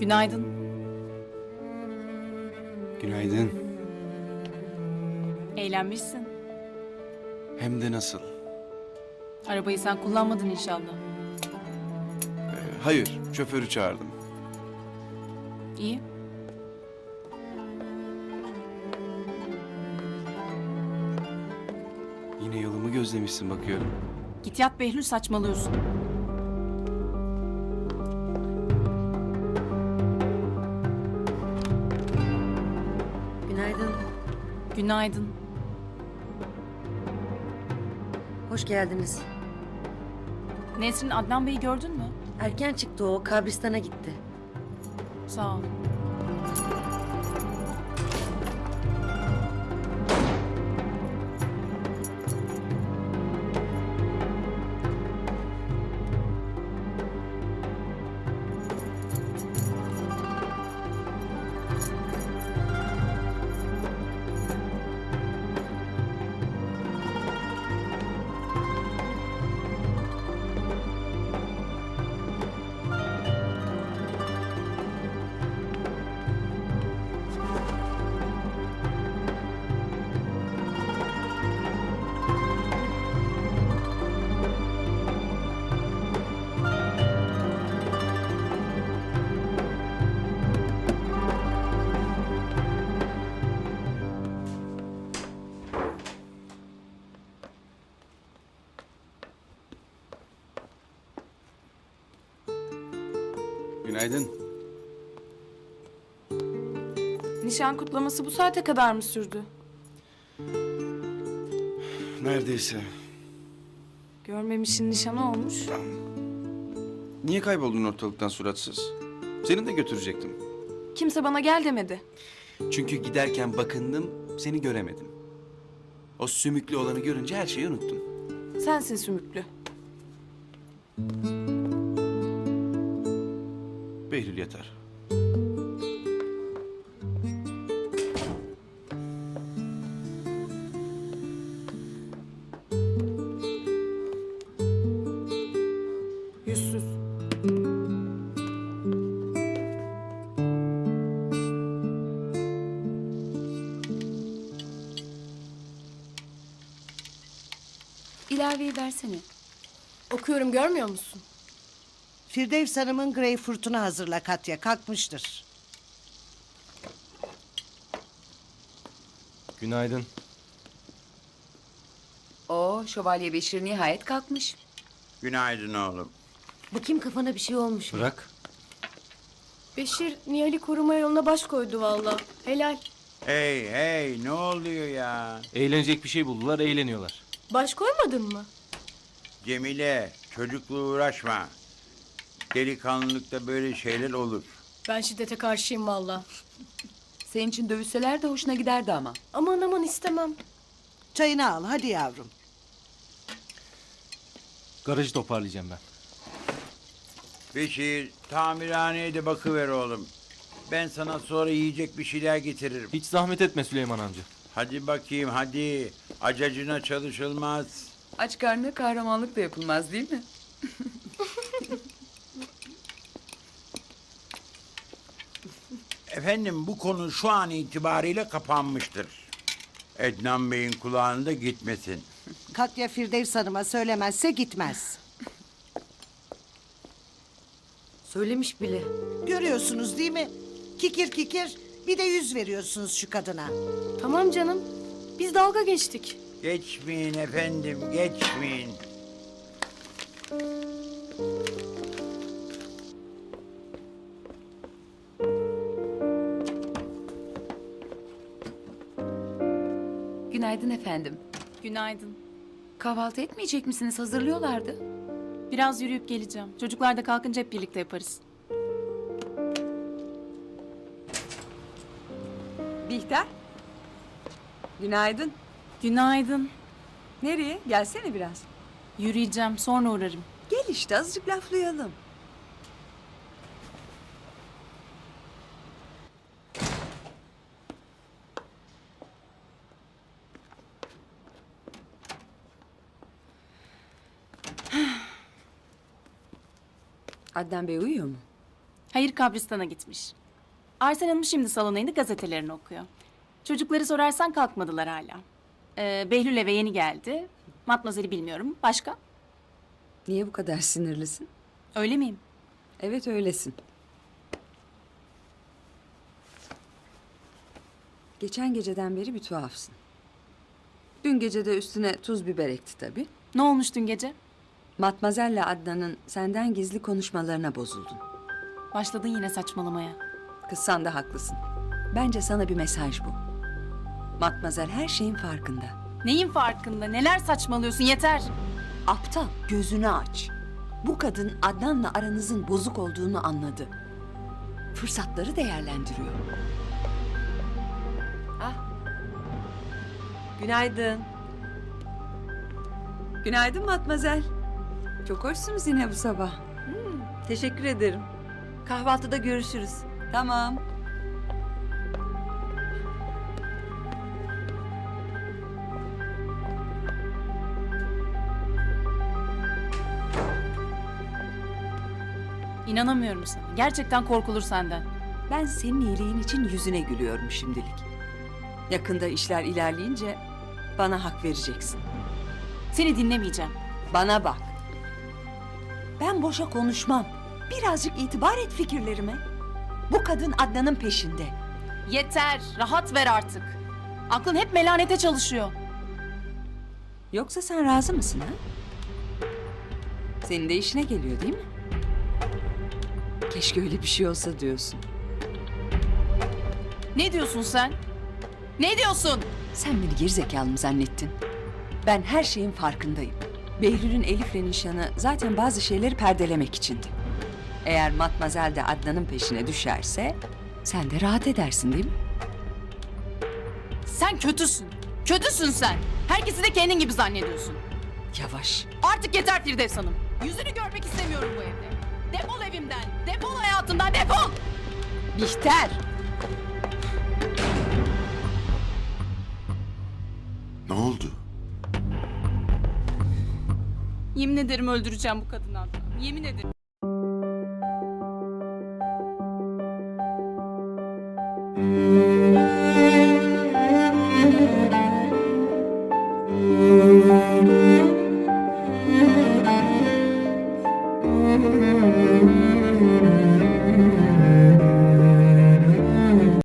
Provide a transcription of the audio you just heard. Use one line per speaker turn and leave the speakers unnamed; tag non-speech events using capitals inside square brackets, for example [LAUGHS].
Günaydın.
Günaydın.
Eğlenmişsin.
Hem de nasıl?
Arabayı sen kullanmadın inşallah.
Ee, hayır, şoförü çağırdım.
İyi.
Yine yolumu gözlemişsin bakıyorum.
Git yat Behlül saçmalıyorsun.
Günaydın.
Günaydın.
Hoş geldiniz.
Nesrin Adnan Bey'i gördün mü?
Erken çıktı o, kabristana gitti.
Sağ ol.
Günaydın.
Nişan kutlaması bu saate kadar mı sürdü?
Neredeyse.
Görmemişin nişanı olmuş.
Niye kayboldun ortalıktan suratsız? Seni de götürecektim.
Kimse bana gel demedi.
Çünkü giderken bakındım, seni göremedim. O sümüklü olanı görünce her şeyi unuttum.
Sensin sümüklü.
Behlül yatar.
Yüzsüz.
İlaveyi versene.
Okuyorum görmüyor musun?
Firdevs Hanım'ın greyfurtunu hazırla Katya. Kalkmıştır.
Günaydın.
O Şövalye Beşir nihayet kalkmış.
Günaydın oğlum.
Bakayım kafana bir şey olmuş mu?
Bırak.
Beşir Nihal'i koruma yoluna baş koydu valla. Helal.
Hey hey ne oluyor ya?
Eğlenecek bir şey buldular, eğleniyorlar.
Baş koymadın mı?
Cemile çocukla uğraşma. Delikanlılıkta böyle şeyler olur.
Ben şiddete karşıyım valla.
Senin için dövüşseler de hoşuna giderdi ama.
Aman aman istemem.
Çayını al hadi yavrum.
Garajı toparlayacağım ben.
Beşir tamirhaneye de bakıver oğlum. Ben sana sonra yiyecek bir şeyler getiririm.
Hiç zahmet etme Süleyman amca.
Hadi bakayım hadi. Acacına çalışılmaz.
Aç karnına kahramanlık da yapılmaz değil mi? [LAUGHS]
Efendim bu konu şu an itibariyle kapanmıştır. Ednan Bey'in kulağında gitmesin.
Katya Firdevs Hanım'a söylemezse gitmez.
Söylemiş bile.
Görüyorsunuz değil mi? Kikir kikir bir de yüz veriyorsunuz şu kadına.
Tamam canım. Biz dalga geçtik.
Geçmeyin efendim geçmeyin.
Günaydın efendim.
Günaydın.
Kahvaltı etmeyecek misiniz? Hazırlıyorlardı.
Biraz yürüyüp geleceğim. Çocuklar da kalkınca hep birlikte yaparız.
Bihter. Günaydın.
Günaydın.
Nereye? Gelsene biraz.
Yürüyeceğim, sonra uğrarım.
Gel işte azıcık laflayalım.
Adnan Bey uyuyor mu?
Hayır kabristana gitmiş. Arsen Hanım şimdi salona indi gazetelerini okuyor. Çocukları sorarsan kalkmadılar hala. Ee, Behlül eve yeni geldi. Matmazel'i bilmiyorum. Başka?
Niye bu kadar sinirlisin?
Öyle miyim?
Evet öylesin. Geçen geceden beri bir tuhafsın. Dün gece de üstüne tuz biber ekti tabii.
Ne olmuş dün gece?
Matmazel'le Adnan'ın senden gizli konuşmalarına bozuldun.
Başladın yine saçmalamaya.
Kızsan da haklısın. Bence sana bir mesaj bu. Matmazel her şeyin farkında.
Neyin farkında? Neler saçmalıyorsun? Yeter.
Aptal gözünü aç. Bu kadın Adnan'la aranızın bozuk olduğunu anladı. Fırsatları değerlendiriyor. Ah. Günaydın. Günaydın Matmazel. Çok hoşsunuz yine bu sabah. teşekkür ederim. Kahvaltıda görüşürüz. Tamam.
İnanamıyorum sana. Gerçekten korkulur senden.
Ben senin iyiliğin için yüzüne gülüyorum şimdilik. Yakında işler ilerleyince bana hak vereceksin.
Seni dinlemeyeceğim.
Bana bak. Ben boşa konuşmam. Birazcık itibar et fikirlerime. Bu kadın Adnan'ın peşinde.
Yeter. Rahat ver artık. Aklın hep melanete çalışıyor.
Yoksa sen razı mısın ha? Senin de işine geliyor değil mi? Keşke öyle bir şey olsa diyorsun.
Ne diyorsun sen? Ne diyorsun?
Sen beni gerizekalı mı zannettin? Ben her şeyin farkındayım. Behlül'ün Elif'le nişanı zaten bazı şeyleri perdelemek içindi. Eğer Matmazel de Adnan'ın peşine düşerse sen de rahat edersin değil mi?
Sen kötüsün. Kötüsün sen. Herkesi de kendin gibi zannediyorsun.
Yavaş.
Artık yeter Firdevs Hanım. Yüzünü görmek istemiyorum bu evde. Defol evimden. Defol hayatımdan. Defol.
Bihter!
Ne oldu?
Yemin ederim öldüreceğim bu kadını. Yemin ederim.